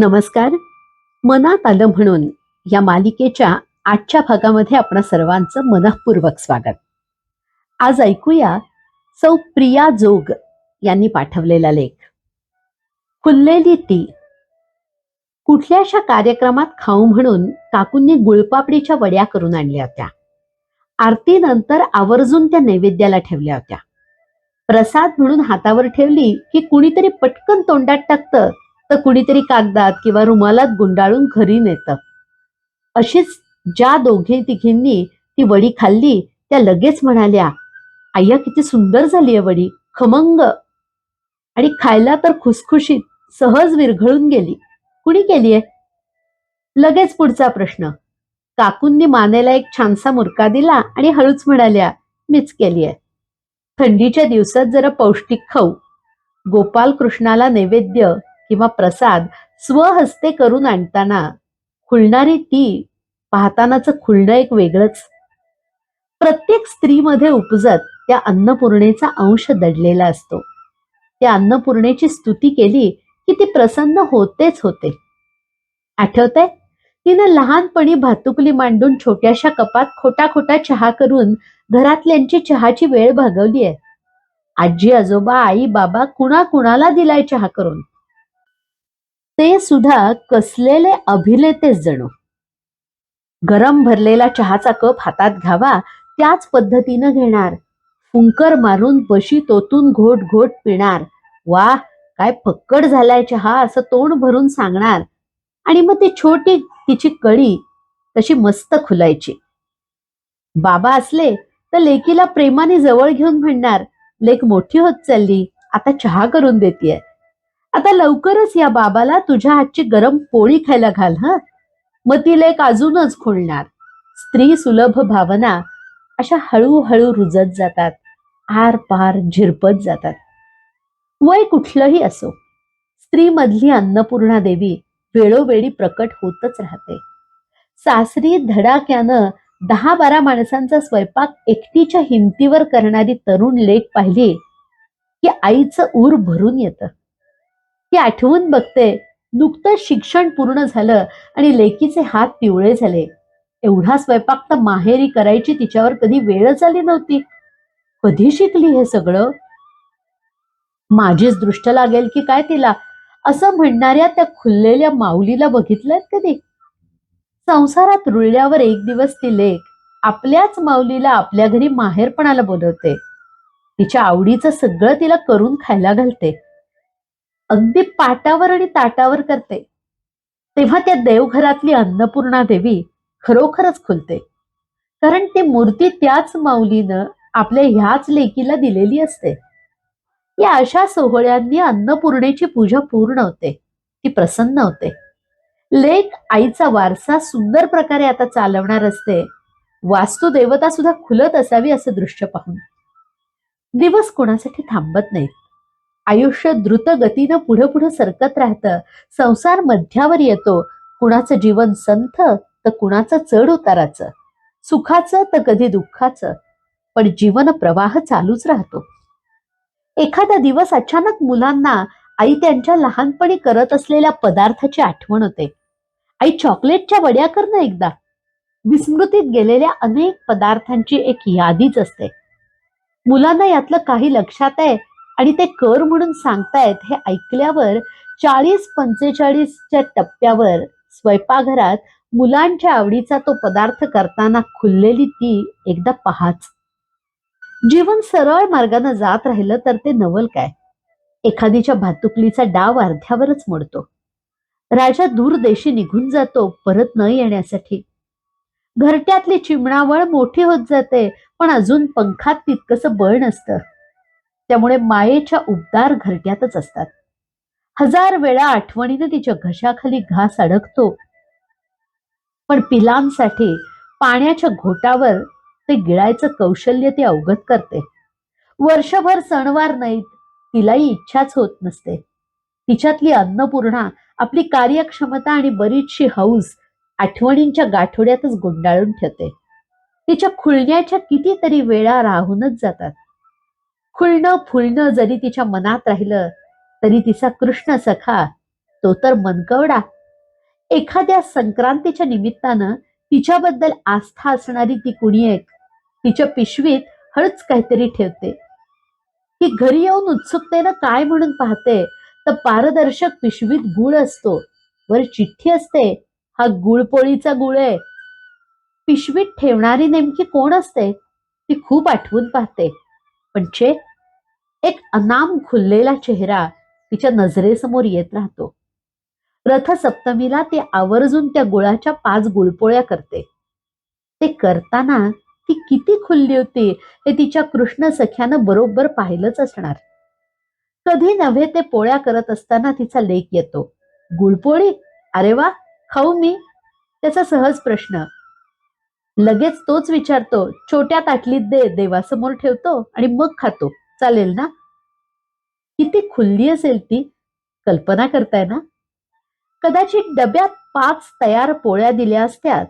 नमस्कार. मनात आलं म्हणून या मालिकेच्या आजच्या भागामध्ये आपण सर्वांचं मनःपूर्वक स्वागत. आज ऐकूया सौ प्रिया जोग यांनी पाठवलेला लेख. फुललेली ती. कुठल्याशा कार्यक्रमात खाऊ म्हणून काकूंनी गुळपापडीच्या वड्या करून आणल्या होत्या. आरतीनंतर आवर्जून त्या नैवेद्याला ठेवल्या होत्या. प्रसाद म्हणून हातावर ठेवली की कुणीतरी पटकन तोंडात टाकतं तर कुणीतरी कागदात किंवा रुमालात गुंडाळून घरी नेतं. अशीच ज्या दोघे तिघींनी ती वडी खाल्ली त्या लगेच म्हणाल्या आय्या किती सुंदर झाली आहे वडी खमंग. आणि खायला तर खुसखुशीत सहज विरघळून गेली. कुणी केली आहे? लगेच पुढचा प्रश्न. काकूंनी मानेला एक छानसा मुरका दिला आणि हळूच म्हणाल्या मीच केली आहे. थंडीच्या दिवसात जरा पौष्टिक खाऊ. गोपाल कृष्णाला नैवेद्य किंवा प्रसाद स्वहस्ते करून आणताना खुलणारी ती पाहतानाच खुलणं एक वेगळंच. प्रत्येक स्त्रीमध्ये उपजत त्या अन्नपूर्णेचा अंश दडलेला असतो. त्या अन्नपूर्णेची स्तुती केली की ती प्रसन्न होतेच होते. आठवतंय? तिनं लहानपणी भातुकली मांडून छोट्याशा कपात खोटा खोटा चहा करून घरातल्यांची चहाची वेळ भागवली आहे आजी आजोबा आई बाबा कुणा कुणाला दिलाय चहा करून? ते सुद्धा कसलेले अभिनेतेच जणू. गरम भरलेला चहाचा कप हातात घ्यावा त्याच पद्धतीनं घेणार. फुंकर मारून बशी तोतून घोट घोट पिणार. वा काय फक्कड झालाय चहा असं तोंड भरून सांगणार. आणि मग ती छोटी तिची कळी तशी मस्त खुलायची. बाबा असले तर लेकीला प्रेमाने जवळ घेऊन म्हणणार लेक मोठी होत चालली आता चहा करून देतीये. आता लवकरच या बाबाला तुझ्या हातची गरम पोळी खायला घाल हा? मग ती लेख अजूनच खुलणार. स्त्री सुलभ भावना अशा हळूहळू रुजत जातात. आर पार झिरपत जातात. वय कुठलंही असो स्त्रीमधली अन्नपूर्णा देवी वेळोवेळी प्रकट होतच राहते. सासरी धडाक्यानं दहा बारा माणसांचा स्वयंपाक एकटीच्या हिमतीवर करणारी तरुण लेख पाहिली की आईचं ऊर भरून येतं. ती आठवून बघते. नुकतंच शिक्षण पूर्ण झालं आणि लेकीचे हात पिवळे झाले. एवढा स्वयंपाक तर माहेरी करायची तिच्यावर कधी वेळच आली नव्हती. कधी शिकली हे सगळं? माझीच दृष्ट लागेल की काय तिला? असं म्हणणाऱ्या त्या खुललेल्या माऊलीला बघितलंय कधी? संसारात रुळल्यावर एक दिवस ती लेख आपल्याच माऊलीला आपल्या घरी माहेरपणाला बोलवते. तिच्या आवडीचं सगळं तिला करून खायला घालते. अगदी पाटावर आणि ताटावर करते. तेव्हा त्या देवघरातली अन्नपूर्णा देवी खरोखरच खुलते. कारण ती मूर्ती त्याच माऊलीनं आपल्या ह्याच लेकीला दिलेली असते. या अशा सोहळ्यांनी अन्नपूर्णेची पूजा पूर्ण होते. ती प्रसन्न होते. लेख आईचा वारसा सुंदर प्रकारे आता चालवणार असते. वास्तुदेवता सुद्धा खुलत असावी असं दृश्य पाहून. दिवस कोणासाठी थांबत नाहीत. आयुष्य द्रुत गतीनं पुढे पुढे सरकत राहतं. संसार मध्यावर येतो. कुणाचं जीवन संथ तर कुणाचं चढ उताराचं. सुखाचं तर कधी दुःखाचं. पण जीवन प्रवाह चालूच राहतो. एखादा दिवस अचानक मुलांना आई त्यांच्या लहानपणी करत असलेल्या पदार्थाची आठवण होते. आई चॉकलेटच्या वड्या करणं एकदा. विस्मृतीत गेलेल्या अनेक पदार्थांची एक यादीच असते. मुलांना यातलं काही लक्षात आहे आणि ते कर म्हणून सांगतायत हे ऐकल्यावर चाळीस पंचेचाळीसच्या टप्प्यावर स्वयंपाकघरात मुलांच्या आवडीचा तो पदार्थ करताना खुललेली ती एकदा पहाच. जीवन सरळ मार्गाने जात राहिलं तर ते नवल काय? एखादीच्या भातुकलीचा डाव अर्ध्यावरच मोडतो. राजा दूरदेशी निघून जातो परत न येण्यासाठी. घरट्यातली चिमणावळ मोठी होत जाते पण अजून पंखात तितकंसं बळ नसतं. त्यामुळे मायेच्या उबदार घरट्यातच असतात. हजार वेळा आठवणीनं तिच्या घशाखाली घास अडकतो. पण पिलांसाठी पाण्याच्या घोटावर ते गिळायचं कौशल्य ती अवगत करते. वर्षभर सणवार नाहीत तिलाही इच्छाच होत नसते. तिच्यातली अन्नपूर्णा आपली कार्यक्षमता आणि बरीचशी हौस आठवणींच्या गाठोड्यातच गुंडाळून ठेवते. तिच्या खुलण्याच्या कितीतरी वेळा राहूनच जातात. खुलणं फुलणं जरी तिच्या मनात राहिलं तरी तिचा कृष्ण सखा तो तर मनकवडा. एखाद्या संक्रांतीच्या निमित्तानं तिच्याबद्दल आस्था असणारी ती कुणी एक तिच्या पिशवीत हळच काहीतरी ठेवते. ती घरी येऊन उत्सुकतेनं काय म्हणून पाहते तर पारदर्शक पिशवीत गुळ असतो. वर चिठ्ठी असते हा गुळपोळीचा गुळ आहे. पिशवीत ठेवणारी नेमकी कोण असते ती खूप आठवून पाहते. पण छे एक अनाम खुललेला चेहरा तिच्या नजरेसमोर येत राहतो. रथसप्तमीला ती आवर्जून त्या गुळाच्या पाच गुळपोळ्या करते. ते करताना ती किती खुल्ली होती हे तिच्या कृष्ण सख्यानं बरोबर पाहिलंच असणार. कधी नव्हे ते पोळ्या करत असताना तिचा लेख येतो. गुळपोळी? अरे वा खाऊ मी. त्याचा सहज प्रश्न. लगेच तोच विचारतो छोट्या ताटलीत दे देवासमोर ठेवतो आणि मग खातो. चालेल ना? किती खुल्ली असेल ती. कल्पना करताय ना? कदाचित डब्यात पाच तयार पोळ्या दिल्या असत्यात.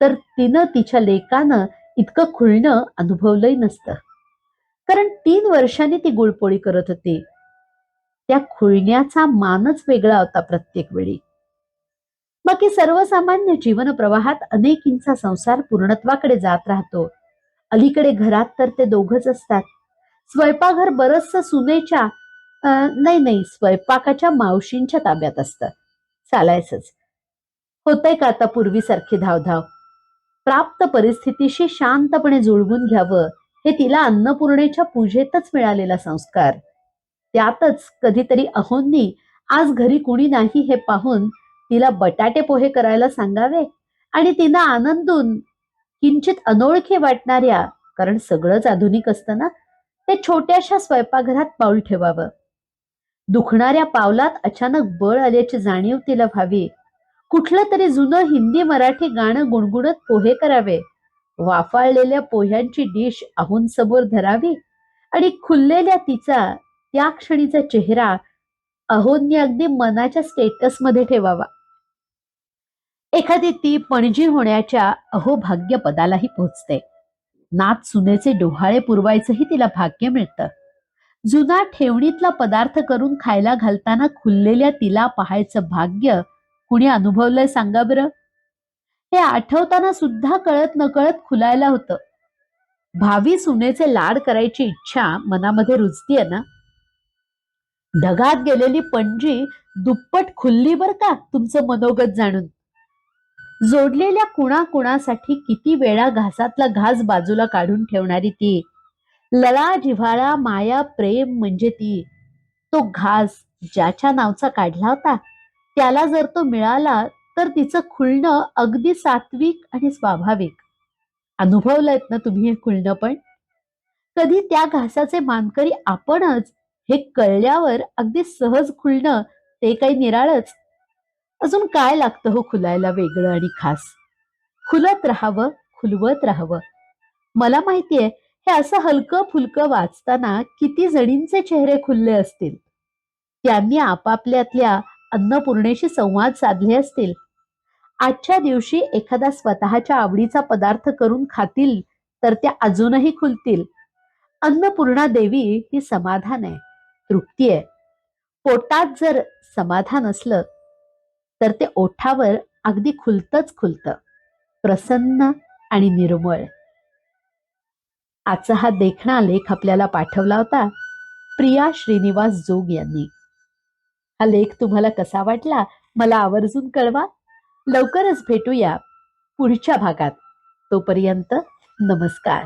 तर तिनं तिच्या लेकानं इतकं खुलणं अनुभवलंही नसतं. कारण तीन वर्षांनी ती गुळपोळी करत होती. त्या खुळण्याचा मानच वेगळा होता प्रत्येक वेळी. बाकी सर्वसामान्य जीवन प्रवाहात अनेकींचा संसार पूर्णत्वाकडे जात राहतो. अलीकडे घरात तर ते दोघच असतात. स्वयंपाकघर बरचस सुनेच्या अं, नाही नाही स्वयंपाकाच्या मावशींच्या ताब्यात असतं. चालायचंच. होतंय का आता पूर्वीसारखी धावधाव? प्राप्त परिस्थितीशी शांतपणे जुळवून घ्यावं हे तिला अन्नपूर्णेच्या पूजेतच मिळालेला संस्कार. त्यातच कधीतरी अहोंनी आज घरी कुणी नाही हे पाहून तिला बटाटे पोहे करायला सांगावे? आणि तिनं आनंदून किंचित अनोळखी वाटणाऱ्या कारण सगळंच आधुनिक असतं ना ते छोट्याशा स्वयंपाकघरात पाऊल ठेवावं. दुखणाऱ्या पावलात अचानक बळ आल्याची जाणीव तिला व्हावी. कुठलं तरी जुनं हिंदी मराठी गाणं गुणगुणत पोहे करावे. वाफाळलेल्या पोह्यांची डिश आहून समोर धरावी आणि खुललेल्या तिचा त्या क्षणीचा चेहरा अहोनी अगदी मनाच्या स्टेटसमध्ये ठेवावा. एखादी ती पणजी होण्याच्या अहोभाग्य पदालाही पोचते नात सुनेचे डोहाळे पुरवायचंही तिला भाग्य मिळतं. जुना ठेवणीतला पदार्थ करून खायला घालताना खुललेल्या तिला पाहायचं भाग्य कुणी अनुभवलंय सांगा बरं? हे आठवताना सुद्धा कळत नकळत खुलायला होतं. भावी सुनेचे लाड करायची इच्छा मनामध्ये रुजतीये ना? ढगात गेलेली पणजी दुप्पट खुल्ली बर का तुमचं मनोगत जाणून. जोडलेल्या कुणा कुणासाठी किती वेळा घासातला घास बाजूला काढून ठेवणारी ती. लळा जिव्हाळा माया प्रेम म्हणजे ती. तो घास ज्याच्या नावचा काढला होता त्याला जर तो मिळाला तर तिचं खुलणं अगदी सात्विक आणि स्वाभाविक. अनुभवलंयत ना तुम्ही हे खुलणं पण? कधी त्या घासाचे मानकरी आपणच हे कळल्यावर अगदी सहज खुलणं ते काही निराळच अजून काय लागतं हो खुलायला वेगळं आणि खास? खुलत राहावं खुलवत राहावं. मला माहितीये हे असं हलकं फुलकं वाचताना किती जणींचे चेहरे खुलले असतील. त्यांनी आपापल्यातल्या अन्नपूर्णेशी संवाद साधले असतील. आजच्या दिवशी एखादा स्वतःच्या आवडीचा पदार्थ करून खातील तर त्या अजूनही खुलतील. अन्नपूर्णा देवी ही समाधान आहे तृप्ती आहे. पोटात जर समाधान असलं तर ते ओठावर अगदी खुलतच खुलतं. प्रसन्न आणि निर्मळ. आजचा हा देखणा लेख आपल्याला पाठवला होता प्रिया श्रीनिवास जोग यांनी. हा लेख तुम्हाला कसा वाटला मला आवर्जून कळवा. लवकरच भेटूया पुढच्या भागात. तोपर्यंत नमस्कार.